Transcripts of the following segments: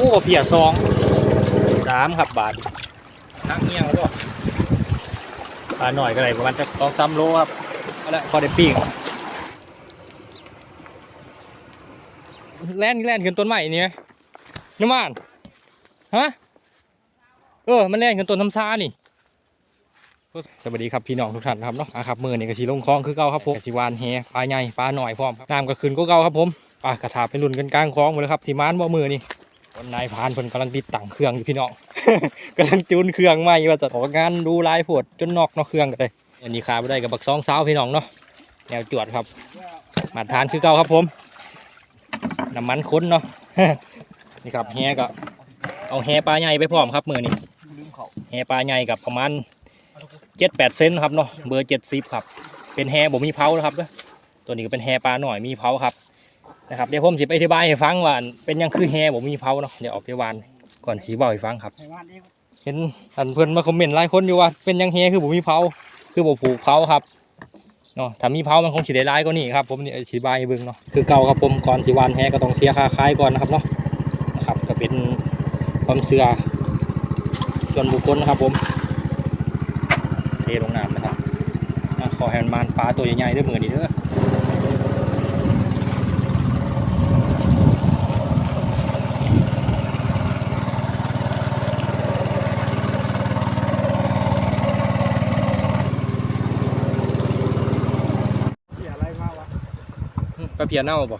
อ้เพียสองสามครับบาททั้งเงี้ยงแล้วปลาหน่อยก็ได้ประมาณจะสองสามโลครับเอาละพอได้ปิ้งแล่นแล่นขึ้นต้นใหม่นี่ไหมน้ำมันฮะเออมันแล่นขึ้นต้นทำซานี่สวัสดีครับพี่น้องทุกท่านครับเนาะอะครับมือนี่ก็สีลงคลองคือเก่าครับผมกสิวานแฮปลาใหญ่ปลาหน่อยพร้อมน้ำก็ขึ้นก็เก่าครับผมปลากระถาเป็นรุ่นกันกลางคลองหมดเลยครับสีมานบ่มือนี่ คนนายพานเพิ่นกำลังติดตั้งเครื่องอยู่พี่น้องกำลังจูนเครื่องใหม่ว่าจะออกงานดูลายผดจนนอกนอกเครื่องกันเลยอันนี้ขาไปได้กับบักซองสาวพี่น้องเนาะแนวจวดครับ มาทานคือเก่าครับผมน้ำมันข้นเนาะนี่ครับแฮก็เอาแฮปลาใหญ่ไปพร้อมครับมือนี่แฮปลาใหญ่กับประมาณเจ็ดแปดเซนครับเนาะเบอร์เจ็ดสิบครับ เป็นแฮบ่มีเผานะครับตัวนี้ก็เป็นแฮปลาหน่อยมีเผาครับ นะครับเดี๋ยวผมสิไปอธิบายให้ฟังว่าเป็นยังคือแฮบ่มีเผาเนาะเดี๋ยวออกไปวานก่อนสีบอกให้ฟังครับ เห็นอันเพื่อนมาคอมเมนต์หลายคนอยู่ว่าเป็นยังแฮคือบ่มีเผาคือบ่ผูกเผาครับเนาะถ้ามีเผามันคงสิได้หลายกว่านี้ครับผมเนี่อธิบายให้เบิ่งเนาะคือเก่าครับผมก่อนสิวานแฮก็ต้องเสียค่าคายก่อนนะครับเนาะนะครับก็เป็นความเชื่อส่วนบุคคลนะครับผม เทลงน้ำนะครับขอให้มันมานปลาตัวใหญ่ๆด้วยมือนี่เด้ออืมปลา เพียเน่าบ่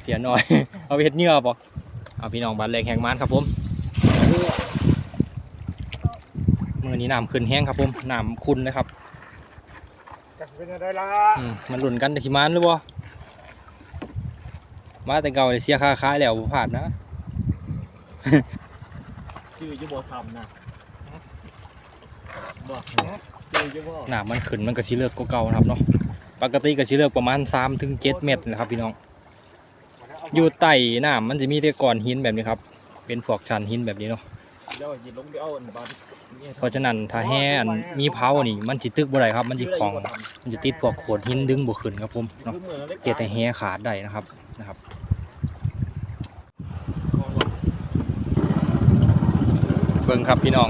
เพียน้อย เอาไปเห็ดเหงื่อบ่เอาพี่น้องบานแรงแห่งมานครับผมมือนี้น้ำขึ้นแห้งครับผมน้ำคุณนะครับจะเป็นอะไรล่ะอืมมันหลุนกันแต่สิมานหรือบ่มาแต่เก่าเลยเสียค่าค้ายแล้วบ่ผ่านนะชื่อจะบอกทำนะบอกชื่อจะบอกน้ำมันขึ้นมันก็สิเลิกกว่าเก่านะครับเนาะ ปกติก็สิเลิกประมาณ3ถึง7เมตรนะครับพี่น้อง อยู่ใต้น้ำมันจะมีแต่ก้อนหินแบบนี้ครับ เป็นพวกชันหินแบบนี้เนาะเดี๋ยวยินลงเดี๋ยวเอาอันบ้านเพราะฉะนั้นถ้าแห้อันมีเผานี่ มันสิตึกบ่ได้ครับ มันสิคลอง มันจะติดพวกโขดหินดึงบ่ขึ้นครับผมเนาะเฮ็ดให้แห้ขาดได้นะครับนะครับเบิ่งครับพี่น้อง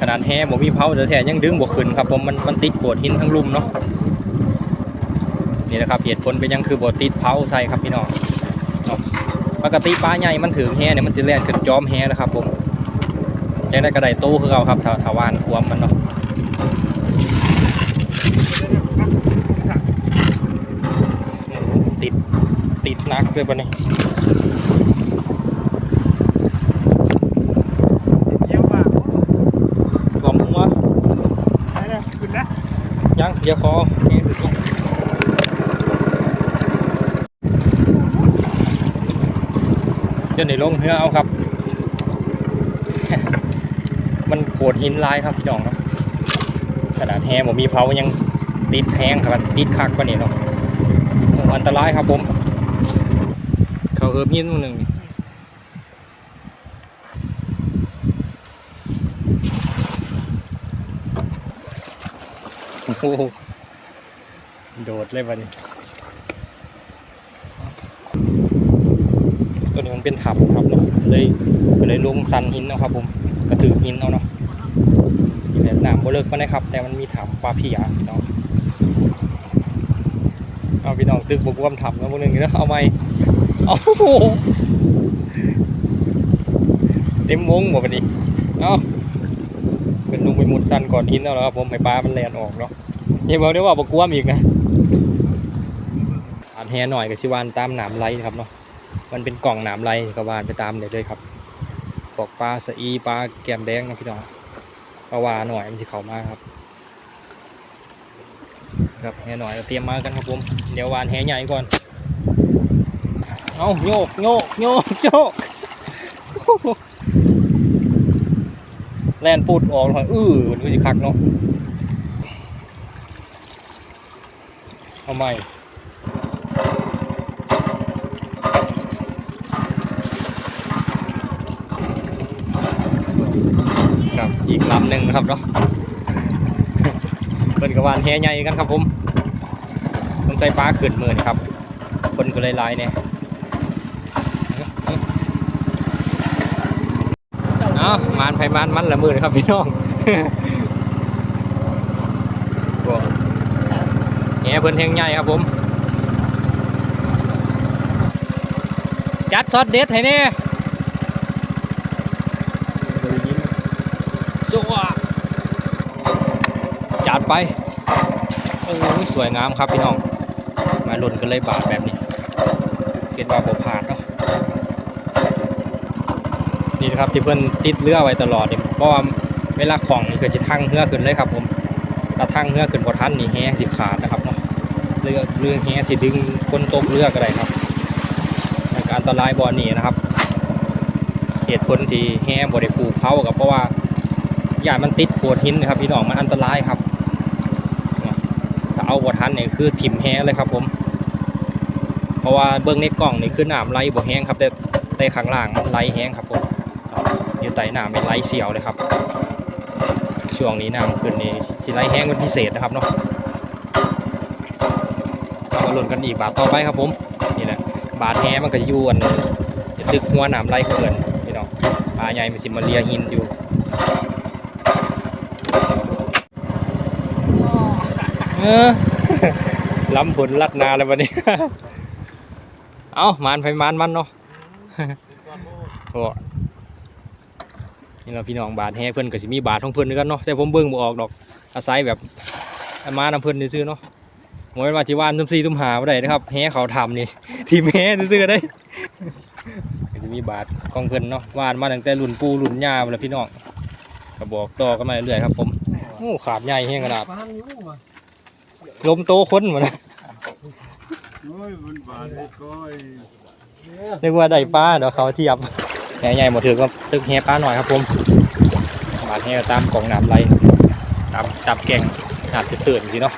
ขนาดแห่บ่มีเผาแต่แท้ยังดึงบ่ขึ้นครับผมมันมันติดโขดหินทั้งลุ่มเนาะ นี่แหละครับเหตุผลเป็นหยังคือบ่ติดเผาใส่ครับพี่น้องเนาะปกติปลาใหญ่มันถึงแห่เนี่ยมันสิแล่นขึ้นจอมแห่แล้วครับผมจังได้กระไดโตคือเก่าครับถ้าถ้าว่านควมมันเนาะติดติดหนักเลยปะนี่เยี่ยมมากกอมหัวไปเลยขึ้นนะยังเดี๋ยวขอแห่ขึ้นก่ อนในลงเหือเอาครับ มันโขดหินลายครับพี่น้องเนาะขนาดแฮผมมีเผายังติดแข้งครับติดคักกว่านี้เนาะอ้อันตรายครับผม เขาเอิบหินมือหนึ่งโอ้โหโดดเลยวันนี้ ตัวนี้มันเป็นถ้ำครับเนาะเลยเลยลงสันหินนะครับผมกระถือหินเอาเนาะนี่แหละน้ำบ่เลิกมาได้ครับ แต่มันมีถ้ำปลาเพียพี่น้องเอาพี่น้องตึกบกวมถ้ำแล้วพวกนึงนี่เนาะเอาไหมเอาโอ้โหเต็มวงหมดวันนี้เอาเป็นลงไปหมุดสันก่อนหินเอาแล้วครับผมให้ปลามันแลนออกเนาะนี่บอกได้ว่าบกวมอีกนะอันแฮหน่อยกับชิวานตามหนามไรครับเนาะ มันเป็นกล่องหนามไรก็วานไปตามเลยเลยครับปอกปลาสอีปลาแกมแดงนะพี่น้องปลาวาหน่อยมันจะเข้ามากครับครับแห่หน่อยเราเตรียมมากันครับผมเดี๋ยววานแห่ใหญ่ก่อนเอาโยกโยกโยกโยกแลนปูดออกหน่อยอื้อมันก็จะคักเนาะเอาใหม่ หนึ่งครับเนาะเพิ่นกับวานแหใหญ่กันครับผมต้องใส่ปลาขึ้นมือนครับ คนก็เลยลายเนี่ยเนาะมานไผ่มานมันละมือครับพี่น้องแหเพิ่นแหงใหญ่ครับผม จัดซอสเด็ดให้เนี่ย สวะจัดไปโอ้ยสวยงามครับพี่น้อง มาหล่นกันเลยบาทแบบนี้เกิดว่าบ่ผ่านเนาะนี่นะครับที่เพิ่อนติดเรือไว้ตลอดเนี่ยเพราะว่าเวลาของนี่คือจะทั้งเรือขึ้นเลยครับผมถ้าทั้งเรือขึ้นบ่ทันนี่แฮสิขาดนะครับเนาะเรือเรือแฮสิดึงคนตกเรือก็ได้ครับในการอันตรายบ่อนี้นะครับ เหตุผลที่แฮบ่ได้ผูกเขากับเพราะว่า อย่ามันติดโขดหินนะครับพี่น้องมันอันตรายครับถ้าเอาบ่ทันเนี่ยคือถิ่มแฮเลยครับ ผม เพราะว่าเบื้องในกล่องนี่คือน้ำไหลบ่แห้งครับแต่แต่ข้างล่างมันไหลแห้งครับผมอยู่ใต้น้ำเป็นไร้เสียวเลยครับ ช่วงนี้น้ำขึ้นนี่สิไล่แห้งเป็นพิเศษนะครับเนาะเรามาลุ้นกันอีกบาทต่อไปครับผมนี่แหละบาทแห้มันก็ยู่อันตึกหัวน้ำไหลเขื่อนพี่น้องปลาใหญ่มันสิมาเลียหินอยู่ เออล้ำผลลัดนาเลยวันนี้ เอามานไฟมานมันเนาะโอ้นี่เราพี่น้องบาทแห่เพิ่อนก็สิมีบาทของเพิ่อนคือกันเนาะแต่ผมเบิ่งบ่ออกดอก อาศัยแบบเอามานำเพิ่อนซื่อเนาะโมเป็นว่าสิว่านซุ่มซี่ซุ่มหาบ่ได้นะครับแห่เขาทำนี่ทีมแห่ซื่อๆได้ก็สิมีบาทของเพิ่อนเนาะว่านมาตั้งแต่รุ่นปู่รุ่นย่าพุ่นล่ะพี่น้อง ก็บอกต่อกันมาเรื่อยๆครับ ผมโอ้ขาดใหญ่แฮงขนาดฟังอยู่ว่ะลมโตคนหมดนะโอ้ยมันบาดเลยก้อยนึกว่าได้ปลาเดี๋ยวเขาเทียบแห่ใหญ่หมดถือก็ตึกแห่ปลาหน่อยครับ ผมบาทแห่ตามกล่องน้ำไหลตามจับแก่งหาดตื่นๆสิเนาะ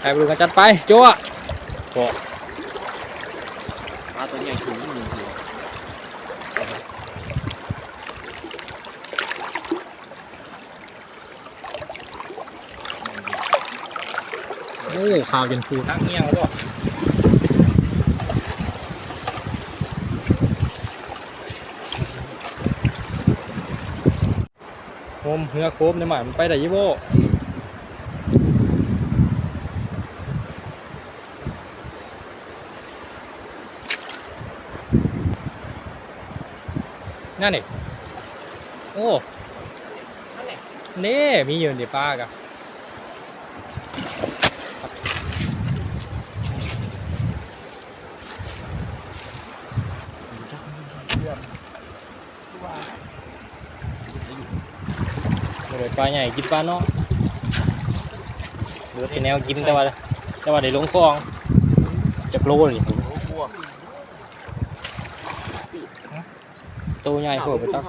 ใครไปดูกันจัดไปโจ้ะโอ้ปลาตัวใหญ่ถึงหนึ่งตัว โอ้ข่าวจนฟูทั้งเงี้ยวด้วยโคมเหือโคมในหมายมันไปได้ยี่โบนั่นนี่โอ้นี่มีอยู่ในปลากะ บ่ได้ปลาใหญ่กินปลาเนาะเหลือแต่แนวกินแต่ว่าแต่ว่าได้ลงคลองจากโลนี่โอ้พวกตัวใหญ่พวกไปตัก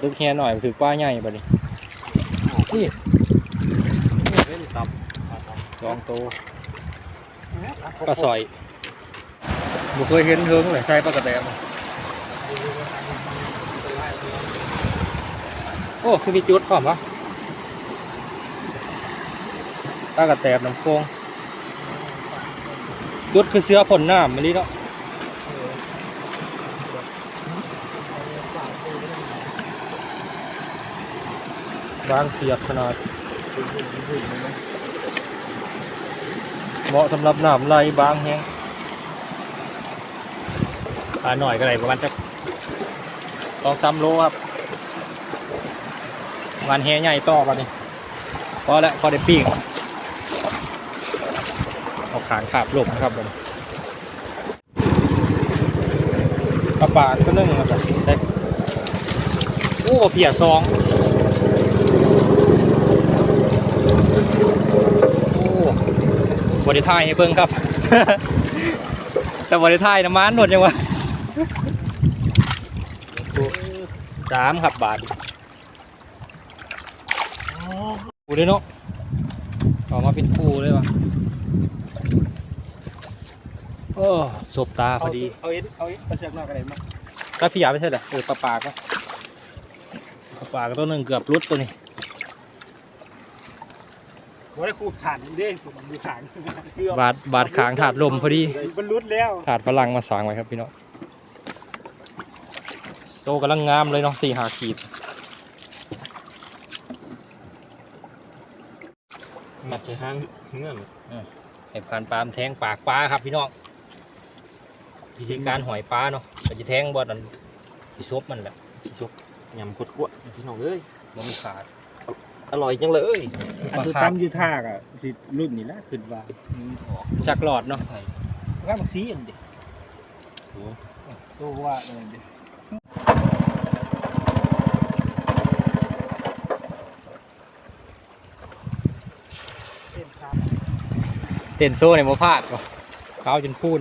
ตึกแค่หน่อยถือปลาใหญ่บัดนี้นี่เล่นตับสองตัวปลาสอยบ่เคยเห็นเทิงเลยใช่ปลากระแตม โอ้คือมีจุดพร้อมปะปลากระแตมน้ำโคงจุดคือเสื้อผลน้ำมันนี่เนาะบางเสียบขนาดเหมาะสำหรับหน้ำไหลบางแฮงปลาหน่อยก็ได้ประมาณจะ สองสามโลครับงานแฮใหญ่ต่อมานี่พอแล้วพอได้ปีกเอาขางขาบลมนะครับผมปลาปากก็นึ่งนะครับได้โอ้เพียซองโอ้บริทายให้เบิ่งครับ แต่บริทายน้ำมันหมดยังวะ สามครับบาทปูด้วยเนาะออกมาเป็นปูเลยวะโอ้สบตาพอดี เอาเอ็นเอาเอ็นเอาเชือกนอกอะไรมาถ้าพี่อยากไปเท่าไหร่เออปลาปากก็ปลาปากก็ตัวหนึ่งเกือบรุดตัวนี้ว่าได้คูบฐานเด้คูบมีฐานเกือบบาดบาดขางถาดลมพอดีมันรุดแล้วถาดฝรั่งมาสางไว้ครับพี่น้องโตกำลังงามเลยเนาะสี่หาขีดมัดใจห้างเงื่อนให้ผ่านปลามแทงปากปลาครับพี่น้องวิธีการหอยปลาเนาะก็จะแทงบอดนั้นที่ซบมันแหละชกยำกดกวดพี่น้องเอ้ยบ่มันขาด อร่อยจังเลยอันคือตำอยู่ท่าอะสิรุ่นนี้แหละขึ้นว่าจักหลอดเนาะก็มันสีอันเดียวตัวว่าเออเดียว เต้นโซ่ในมะพร้าวก็ขาวจนพูน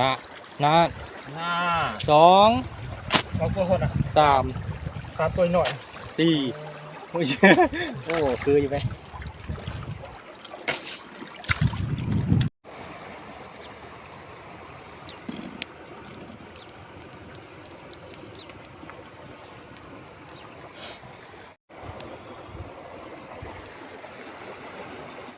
นะนะหน้าสองเราตัวคนอะสามครับตัวหน่อยสี่โอ้ยโอ้คืออยู่ไหม